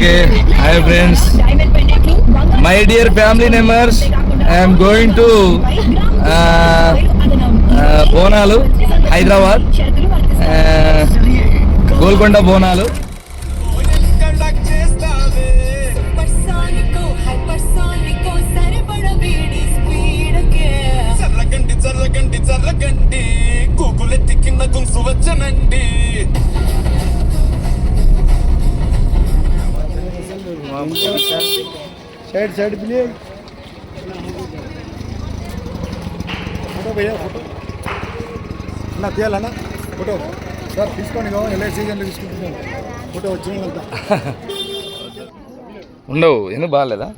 Hi friends my dear family members I'm going to Bonalu Hyderabad Golconda Bonalu. పర్సానికో హైపర్సానికో సరిపడ వీడి స్పీడ్కే కింద గుంసు వచ్చనండి. Side side please photo భయ్యా photo అన్న తీయాలన్నా ఫోటో సార్ తీసుకోండి కావాలి ఎలా సీజన్లో తీసుకుంటున్నాను ఫోటో వచ్చిన ఉండవు ఎందుకు బాగాలేదా